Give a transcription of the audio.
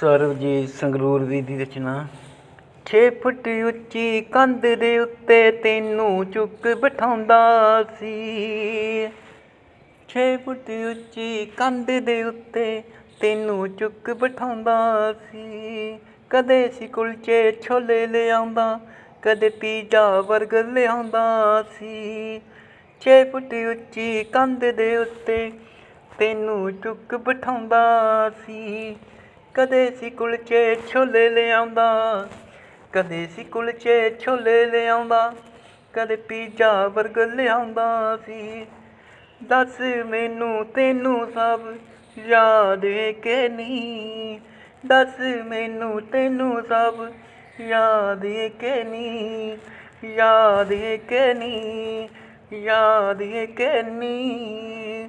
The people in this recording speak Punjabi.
ਸਰਬਜੀਤ ਸੰਗਰੂਰ ਵੀ ਦੀ ਰਚਨਾ। 6 ਫੁੱਟ ਉੱਚੀ ਕੰਧ ਦੇ ਉੱਤੇ ਤੈਨੂੰ ਚੁੱਕ ਬਿਠਾਉਂਦਾ ਸੀ। 6 ਫੁੱਟ ਉੱਚੀ ਕੰਧ ਦੇ ਉੱਤੇ ਤੈਨੂੰ ਚੁੱਕ ਬਿਠਾਉਂਦਾ ਸੀ। ਕਦੇ ਸੀ ਕੁਲਚੇ ਛੋਲੇ ਲਿਆਉਂਦਾ, ਕਦੇ ਪੀਜ਼ਾ 버ਗਰ ਲਿਆਉਂਦਾ ਸੀ। 6 ਫੁੱਟ ਉੱਚੀ ਕੰਧ ਦੇ ਉੱਤੇ ਤੈਨੂੰ ਚੁੱਕ ਬਿਠਾਉਂਦਾ ਸੀ। ਕਦੇ ਸੀ ਕੁਲਚੇ ਛੋਲੇ ਲਿਆਉਂਦਾ, ਕਦੇ ਸੀ ਕੁਲਚੇ ਛੋਲੇ ਲਿਆਉਂਦਾ, ਕਦੇ ਪੀਜ਼ਾ 버ਗਰ ਲਿਆਉਂਦਾ ਸੀ। ਦੱਸ ਮੈਨੂੰ ਤੈਨੂੰ ਸਭ ਯਾਦ ਏ ਕਿ ਨਹੀਂ? ਦੱਸ ਮੈਨੂੰ ਤੈਨੂੰ ਸਭ ਯਾਦ ਏ ਕਿ ਨਹੀਂ? ਯਾਦ ਏ ਕਿ ਨਹੀਂ? ਯਾਦ ਏ ਕਿ ਨਹੀਂ?